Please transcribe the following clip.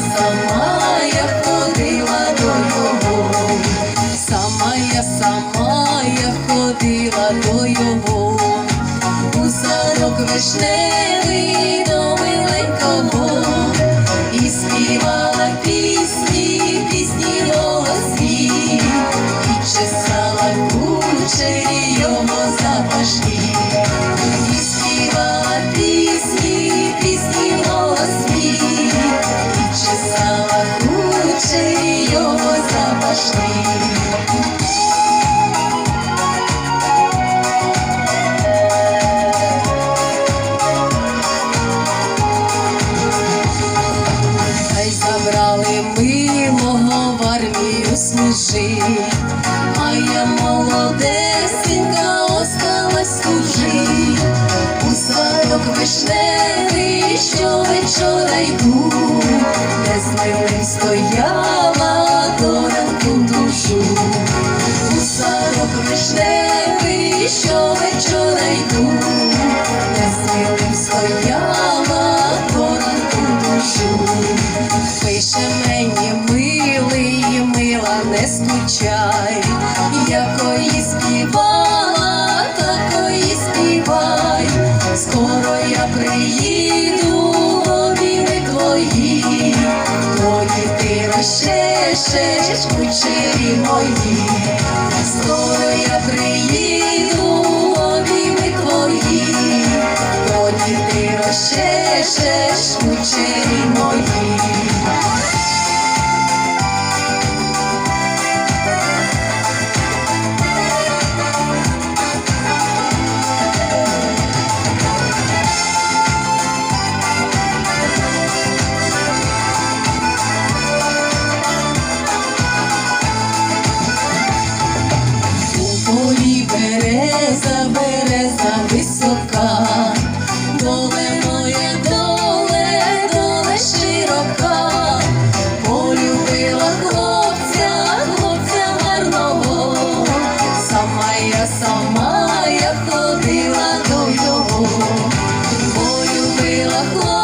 сама я ходила до його, сама я, сама я ходила до його, у садок вишневий до миленького, і співала пісні, пісні голосні, і чесала кучері його забрали милого в армію служить, а я молодесенька осталась служить. У садок вишневий, що вечора йду, де з милим стояла що вечора йду, де з стояла до душу. Пише мені милий, мила, не скучай, якої співала, такої співай, скоро я приїду, обійми твої, тоді ти розчешеш кучері мої, кучері мої. У полі береза, береза висока, сама я ходила до його, полюбила хлопця.